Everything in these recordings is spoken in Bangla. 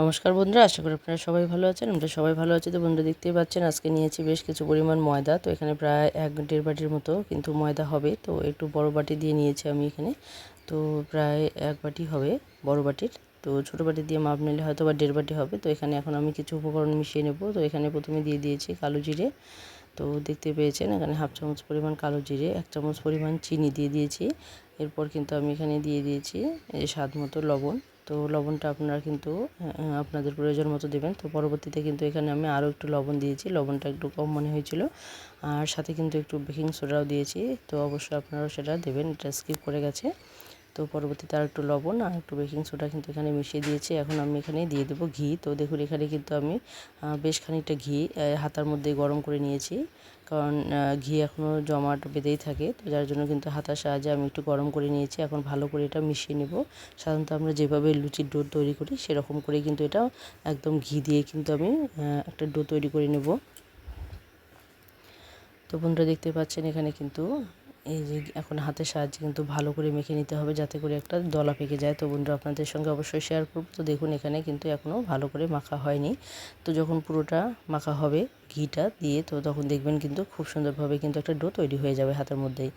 নমস্কার বন্ধুরা, আশা করি আপনারা সবাই ভালো আছেন, আমরা সবাই ভালো আছি তো বন্ধুরা দেখতেই পাচ্ছেন, আজকে নিয়েছি বেশ কিছু পরিমাণ ময়দা, তো এখানে প্রায় এক দেড় বাটির মতো কিন্তু ময়দা হবে, তো একটু বড় বাটি দিয়ে নিয়েছি আমি এখানে, তো প্রায় এক বাটি হবে বড় বাটির, তো ছোটো বাটি দিয়ে মাপ নিলে হয়তো বা দেড় বাটি হবে, তো এখানে এখন আমি কিছু উপকরণ মিশিয়ে নেব, তো এখানে প্রথমে দিয়ে দিয়েছি কালো জিরে, তো দেখতে পেয়েছেন এখানে হাফ চামচ পরিমাণ কালো জিরে, এক চামচ পরিমাণ চিনি দিয়ে দিয়েছি, এরপর কিন্তু আমি এখানে দিয়ে দিয়েছি এই স্বাদ মতো লবণ তো লবণটা আপনারা কিন্তু আপনাদের প্রয়োজন মতো দেবেন। তো পরবর্তীতে কিন্তু এখানে আমি আরও একটু লবণ দিয়েছি। লবণটা একটু কম মনে হয়েছিল। আর সাথে কিন্তু একটু বেকিং সোডাও দিয়েছি। তো অবশ্যই আপনারাও সেটা দেবেন। এটা স্কিপ করে গেছে। তো পরবর্তীতে আর একটু লবণ আর একটু বেকিং সোডা কিন্তু এখানে মিশিয়ে দিয়েছি। এখন আমি এখানে দিয়ে দেবো ঘি। তো দেখুন, এখানে কিন্তু আমি বেশ খানিকটা ঘি হাতার মধ্যে গরম করে নিয়েছি। কারণ ঘি এখনও জমাট বেঁধেই থাকে, তো যার জন্য কিন্তু হাতার সাহায্যে আমি একটু গরম করে নিয়েছি। এখন ভালো করে এটা মিশিয়ে নেব। সাধারণত আমরা যেভাবে লুচির ডো তৈরি করি, সেরকম করে কিন্তু এটা একদম ঘি দিয়ে কিন্তু আমি একটা ডো তৈরি করে নেব। তো বন্ধুরা, দেখতে পাচ্ছেন এখানে কিন্তু এই যে এখন হাতের সাহায্যে কিন্তু ভালো করে মেখে নিতে হবে যাতে করে একটা দলা পেকে যায়। তো বন্ধুরা, আপনাদের সঙ্গে অবশ্যই শেয়ার করব। তো দেখুন, এখানে কিন্তু এখনও ভালো করে মাখা হয়নি। তো যখন পুরোটা মাখা হবে ঘিটা দিয়ে তো তখন দেখবেন কিন্তু খুব সুন্দরভাবে কিন্তু একটা ডো তৈরি হয়ে যাবে হাতের মধ্যেই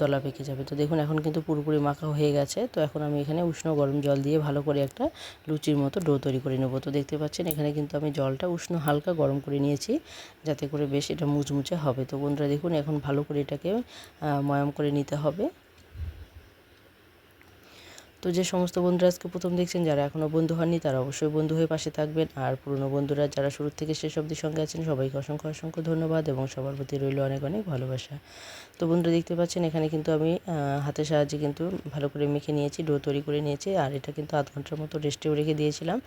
দলা পেকে যাবে। তো দেখুন এখন কিন্তু পুরোপুরি মাখা হয়ে গেছে, তো এখন আমি এখানে উষ্ণ গরম জল দিয়ে ভালো করে একটা লুচির মতো ডো তৈরি করে নেব। তো দেখতে পাচ্ছেন এখানে কিন্তু আমি জলটা উষ্ণ হালকা গরম করে নিয়েছি, যাতে করে বেশ এটা মুচমুচে হবে। তো বন্ধুরা দেখুন এখন ভালো করে এটাকে ময়াম করে নিতে হবে। তো যে সমস্ত বন্ধুরা আজকে প্রথম দেখছেন, যারা এখনও বন্ধু হননি, তারা অবশ্যই বন্ধু হয়ে পাশে থাকবেন। আর পুরনো বন্ধুরা যারা শুরু থেকে শেষ অবধি সঙ্গে আছেন, সবাইকে অসংখ্য অসংখ্য ধন্যবাদ এবং সবার প্রতি রইল অনেক অনেক ভালোবাসা। তো বন্ধুরা দেখতে পাচ্ছেন, এখানে কিন্তু আমি হাতের সাহায্যে কিন্তু ভালো করে মেখে নিয়েছি, ডো তৈরি করে নিয়েছি, আর এটা কিন্তু আধ ঘণ্টার মতো রেস্টেও রেখে দিয়েছিলাম।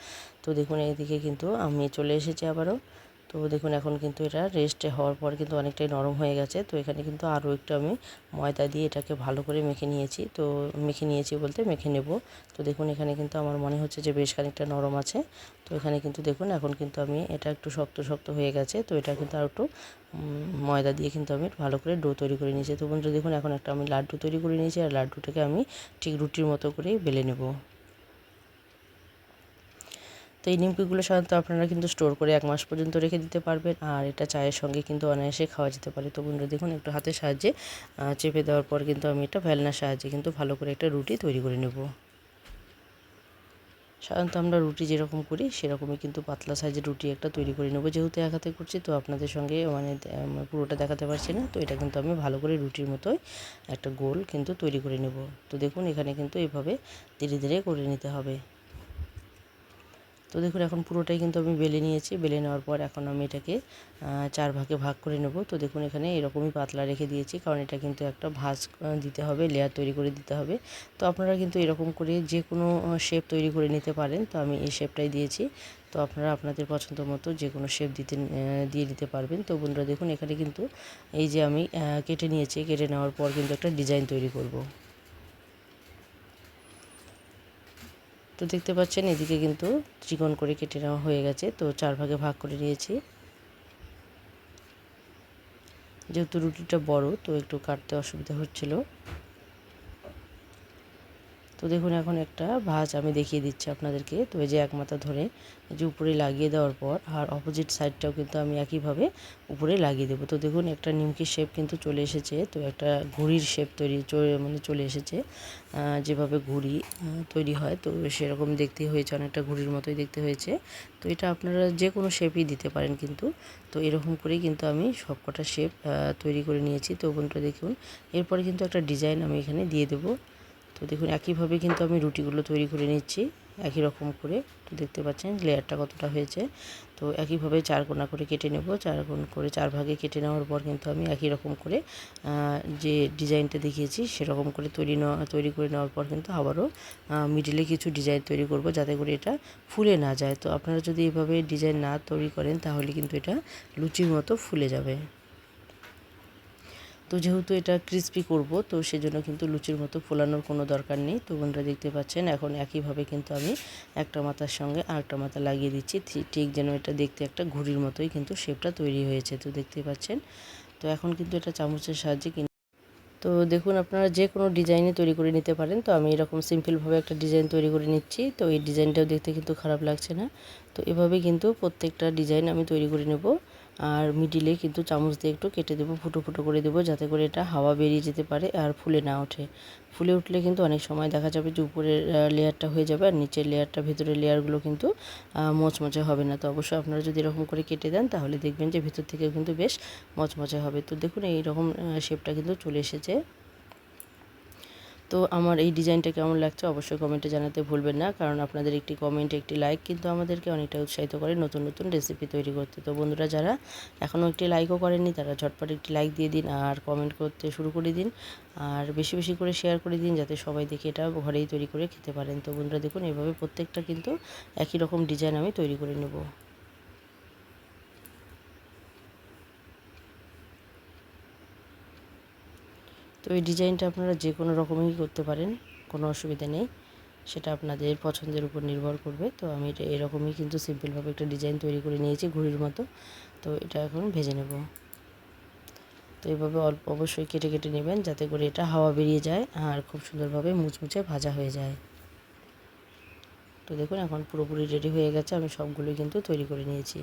তো দেখুন, এইদিকে কিন্তু আমি চলে এসেছি আবারও। তো দেখুন, এখন কিন্তু এটা রেস্টে হওয়ার পর কিন্তু অনেকটাই নরম হয়ে গেছে। তো এখানে কিন্তু আরও একটু আমি ময়দা দিয়ে এটাকে ভালো করে মেখে নিয়েছি। তো মেখে নিয়েছি বলতে মেখে নেব। তো দেখুন, এখানে কিন্তু আমার মনে হচ্ছে যে বেশ খানিকটা নরম আছে। তো এখানে কিন্তু দেখুন, এখন কিন্তু আমি এটা একটু শক্ত শক্ত হয়ে গেছে। তো এটা কিন্তু আর একটু ময়দা দিয়ে কিন্তু আমি ভালো করে ডো তৈরি করে নিয়েছি। তো বন্ধুরা, দেখুন, এখন একটা আমি লাড্ডু তৈরি করে নিয়েছি। আর লাড্ডুটাকে আমি ঠিক রুটির মতো করেই বেলে নেব। তো এই নিমকিগুলো সাধারণত আপনারা কিন্তু স্টোর করে এক মাস পর্যন্ত রেখে দিতে পারবেন। আর এটা চায়ের সঙ্গে কিন্তু অনায়াসে খাওয়া যেতে পারে। তো বন্ধুরা, দেখুন একটু হাতের সাহায্যে চেপে দেওয়ার পর কিন্তু আমি এটা ভ্যালনার সাহায্যে কিন্তু ভালো করে একটা রুটি তৈরি করে নেব। সাধারণত আমরা রুটি যেরকম করি, সেরকমই কিন্তু পাতলা সাইজের রুটি একটা তৈরি করে নেব যেহেতু এক হাতে করছি, তো আপনাদের সঙ্গে মানে পুরোটা দেখাতে পারছি না। তো এটা কিন্তু আমি ভালো করে রুটির মতোই একটা গোল কিন্তু তৈরি করে নেব। তো দেখুন, এখানে কিন্তু এভাবে ধীরে ধীরে করে নিতে হবে। তো দেখুন, এখন পুরোটাই কিন্তু আমি বেলে নিয়েছি। বেলে নেওয়ার পর এখন আমি এটাকে চার ভাগে ভাগ করে নেব। তো দেখুন, এখানে এরকমই পাতলা রেখে দিয়েছি, কারণ এটা কিন্তু একটা ভাজ দিতে হবে লেয়ার তৈরি করে দিতে হবে। তো আপনারা কিন্তু এরকম করে যে কোনো শেপ তৈরি করে নিতে পারেন। তো আমি এই শেপটাই দিয়েছি। তো আপনারা আপনাদের পছন্দ মতো যে কোনো শেপ দিতে দিয়ে দিতে পারবেন। তো বন্ধুরা, দেখুন, এখানে কিন্তু এই যে আমি কেটে নিয়েছি, কেটে নেওয়ার পর কিন্তু একটা ডিজাইন তৈরি করব। তো দেখতে পাচ্ছেন, এদিকে কিন্তু চিকন করে কেটে নেওয়া হয়ে গেছে। তো চার ভাগে ভাগ করে নিয়েছি। যেহেতু রুটিটা বড়, তো একটু কাটতে অসুবিধা হচ্ছিল। তো দেখুন, এখন একটা ভাজ আমি দেখিয়ে দিচ্ছি আপনাদেরকে। তো এই যে এক মাথা ধরে যে উপরে লাগিয়ে দেওয়ার পর, আর অপোজিট সাইডটাও কিন্তু আমি একইভাবে উপরে লাগিয়ে দেবো। তো দেখুন, একটা নিমকির শেপ কিন্তু চলে এসেছে, তো একটা ঘুড়ির শেপ তৈরি মানে চলে এসেছে যেভাবে ঘুড়ি তৈরি হয়। তো সেরকম দেখতে হয়েছে, অনেকটা ঘুড়ির মতোই দেখতে হয়েছে। তো এটা আপনারা যে কোনো শেপই দিতে পারেন কিন্তু। তো এরকম করেই কিন্তু আমি সবকটা শেপ তৈরি করে নিয়েছি। তো বন্ধুরা দেখুন, এরপরে কিন্তু একটা ডিজাইন আমি এখানে দিয়ে দেবো। তো দেখুন, একইভাবে কিন্তু আমি রুটিগুলো তৈরি করে নিচ্ছি, একই রকম করে। তো দেখতে পাচ্ছেন লেয়ারটা কতটা হয়েছে। তো একইভাবে চার কোনা করে কেটে নেব, চার কোণ করে চার ভাগে কেটে নেওয়ার পর কিন্তু আমি একই রকম করে যে ডিজাইনটা দেখিয়েছি সেরকম করে তৈরি নেওয়া, তৈরি করে নেওয়ার পর কিন্তু আবারও মিডিলে কিছু ডিজাইন তৈরি করব যাতে করে এটা ফুলে না যায়। তো আপনারা যদি এভাবে ডিজাইন না তৈরি করেন তাহলে কিন্তু এটা লুচির মতো ফুলে যাবে। তো যেহেতু এটা ক্রিস্পি করব, তো সেজন্য কিন্তু লুচির মতো ফোলানোর কোনো দরকার নেই। তো বন্ধুরা দেখতে পাচ্ছেন, এখন একইভাবে কিন্তু আমি একটা মাথার সঙ্গে আরেকটা মাথা লাগিয়ে দিচ্ছি। ঠিক যেন এটা দেখতে একটা ঘুড়ির মতোই কিন্তু শেপটা তৈরি হয়েছে। তো দেখতে পাচ্ছেন, তো এখন কিন্তু এটা চামচের সাহায্যে তো তো দেখুন আপনারা যে কোনো ডিজাইনে তৈরি করে নিতে পারেন। তো আমি এরকম সিম্পলভাবে একটা ডিজাইন তৈরি করে নিচ্ছি। তো এই ডিজাইনটাও দেখতে কিন্তু খারাপ লাগছে না। তো এভাবে কিন্তু প্রত্যেকটা ডিজাইন আমি তৈরি করে নেব। আর মিডিলে কিন্তু চামচ দিয়ে একটু কেটে দেবো, ফুটো ফুটো করে দেবো যাতে করে এটা হাওয়া বেরিয়ে যেতে পারে আর ফুলে না ওঠে। ফুলে উঠলে কিন্তু অনেক সময় দেখা যাবে যে উপরের লেয়ারটা হয়ে যাবে আর নিচের লেয়ারটা, ভেতরের লেয়ারগুলো কিন্তু মচমচে হবে না। তো অবশ্যই আপনারা যদি এরকম করে কেটে দেন তাহলে দেখবেন যে ভেতর থেকেও কিন্তু বেশ মচমচে হবে। তো দেখুন এই রকম শেপটা কিন্তু চলে এসেছে। তো আমার এই ডিজাইনটা কেমন লাগছে অবশ্যই কমেন্টে জানাতে ভুলবেন না, কারণ আপনাদের একটি কমেন্ট একটি লাইক কিন্তু আমাদেরকে অনেকটা উৎসাহিত করে নতুন নতুন রেসিপি তৈরি করতে। তো বন্ধুরা, যারা এখনও একটি লাইকও করেননি, তারা ঝটপট একটি লাইক দিয়ে দিন আর কমেন্ট করতে শুরু করে দিন আর বেশি বেশি করে শেয়ার করে দিন যাতে সবাই দেখে এটা ঘরেই তৈরি করে খেতে পারেন। তো বন্ধুরা, দেখুন, এভাবে প্রত্যেকটা কিন্তু একই রকম ডিজাইন আমি তৈরি করে নেব। তো এই ডিজাইনটা আপনারা যে কোনো রকমই করতে পারেন, কোনো অসুবিধা নেই। সেটা আপনাদের পছন্দের উপর নির্ভর করবে। তো আমি এটা এরকমই কিন্তু সিম্পলভাবে একটা ডিজাইন তৈরি করে নিয়েছি ঘুড়ির মতো। তো এটা এখন ভেজে নেব। তো এইভাবে অল্প অবশ্যই কেটে কেটে নেবেন যাতে করে এটা হাওয়া বেরিয়ে যায় আর খুব সুন্দরভাবে মুচমুচে ভাজা হয়ে যায়। তো দেখুন এখন পুরোপুরি রেডি হয়ে গেছে। আমি সবগুলোই কিন্তু তৈরি করে নিয়েছি।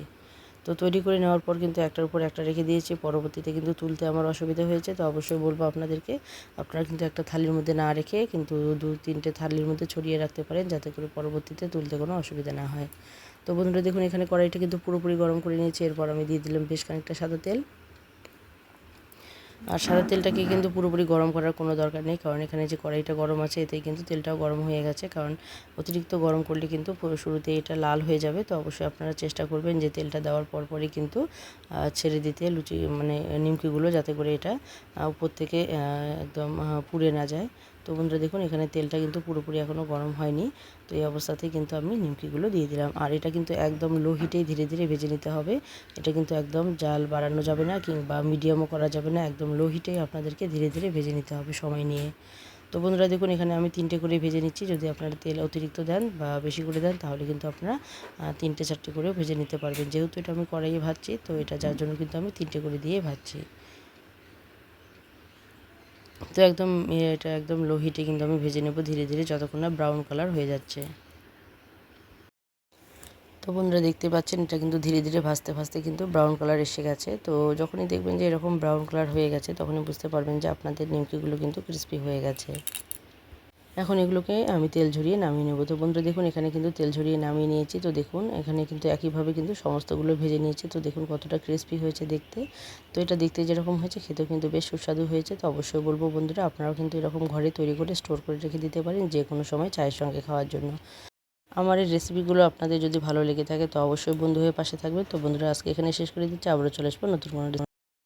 তো তৈরি করে নেওয়ার পর কিন্তু একটার উপর একটা রেখে দিয়েছি। পরবর্তীতে কিন্তু তুলতে আমার অসুবিধা হয়েছে, তো অবশ্যই বলব আপনাদেরকে, আপনারা কিন্তু একটা থালির মধ্যে না রেখে কিন্তু দু তিনটে থালির মধ্যে ছড়িয়ে রাখতে পারেন যাতে করে পরবর্তীতে তুলতে কোনো অসুবিধা না হয়। তো বন্ধুরা দেখুন, এখানে কড়াইটা কিন্তু পুরোপুরি গরম করে নিয়েছি, এরপর আমি দিয়ে দিলাম বেশ খানিকটা সাদা তেল। আর সাদা তেলটাকে কিন্তু পুরোপুরি গরম করার কোনো দরকার নেই, কারণ এখানে যে কড়াইটা গরম আছে এতেই কিন্তু তেলটাও গরম হয়ে গেছে, কারণ অতিরিক্ত গরম করলে কিন্তু শুরুতে এটা লাল হয়ে যাবে, তো অবশ্যই আপনারা চেষ্টা করবেন যে তেলটা দেওয়ার পর পরই কিন্তু ছেড়ে দিতে, লুচি মানে নিমকিগুলো যাতে করে এটা উপর থেকে একদম পুড়ে না যায়। তো বন্ধুরা দেখুন, এখানে তেলটা কিন্তু পুরোপুরি এখনও গরম হয়নি। তো এই অবস্থাতেই কিন্তু আমি নিমকিগুলো দিয়ে দিলাম। আর এটা কিন্তু একদম লো হিটেই ধীরে ধীরে ভেজে নিতে হবে। এটা কিন্তু একদম জাল বাড়ানো যাবে না কিংবা মিডিয়ামও করা যাবে না। একদম লো হিটেই আপনাদেরকে ধীরে ধীরে ভেজে নিতে হবে সময় নিয়ে। তো বন্ধুরা দেখুন, এখানে আমি তিনটে করে ভেজে নিচ্ছি। যদি আপনারা তেল অতিরিক্ত দেন বা বেশি করে দেন, তাহলে কিন্তু আপনারা তিনটে চারটে করেও ভেজে নিতে পারবেন। যেহেতু এটা আমি কড়াইয়ে ভাজছি, তো এটা যার জন্য কিন্তু আমি তিনটে করে দিয়ে ভাজছি। তো একদম এটা একদম লো হিটে কিন্তু আমি ভেজে নেব ধীরে ধীরে যতক্ষণ না ব্রাউন কালার হয়ে যাচ্ছে। তো বন্ধুরা দেখতে পাচ্ছেন, এটা কিন্তু ধীরে ধীরে ভাজতে ভাজতে কিন্তু ব্রাউন কালার এসে গেছে। তো যখনই দেখবেন যে এরকম ব্রাউন কালার হয়ে গেছে, তখনই বুঝতে পারবেন যে আপনাদের নিমকিগুলো কিন্তু ক্রিস্পি হয়ে গেছে। এখন এগুলোকে আমি তেল ঝরিয়ে নামিয়ে নেব। তো বন্ধুরা, দেখুন, এখানে কিন্তু তেল ঝরিয়ে নামিয়ে নিয়েছি। তো দেখুন, এখানে কিন্তু একইভাবে কিন্তু সমস্তগুলো ভেজে নিয়েছি। তো দেখুন, কতটা ক্রিস্পি হয়েছে দেখতে। তো এটা দেখতে যেরকম হয়েছে, খেতেও কিন্তু বেশ সুস্বাদু হয়েছে। তো অবশ্যই বলব বন্ধুরা, আপনারাও কিন্তু এরকম ঘরে তৈরি করে স্টোর করে রেখে দিতে পারেন যে কোনো সময় চায়ের সঙ্গে খাওয়ার জন্য। আমার এই রেসিপিগুলো আপনাদের যদি ভালো লেগে থাকে, তো অবশ্যই বন্ধু হয়ে পাশে থাকবে। তো বন্ধুরা, আজকে এখানে শেষ করে দিচ্ছি। আবারও চলে আসব নতুন কোনো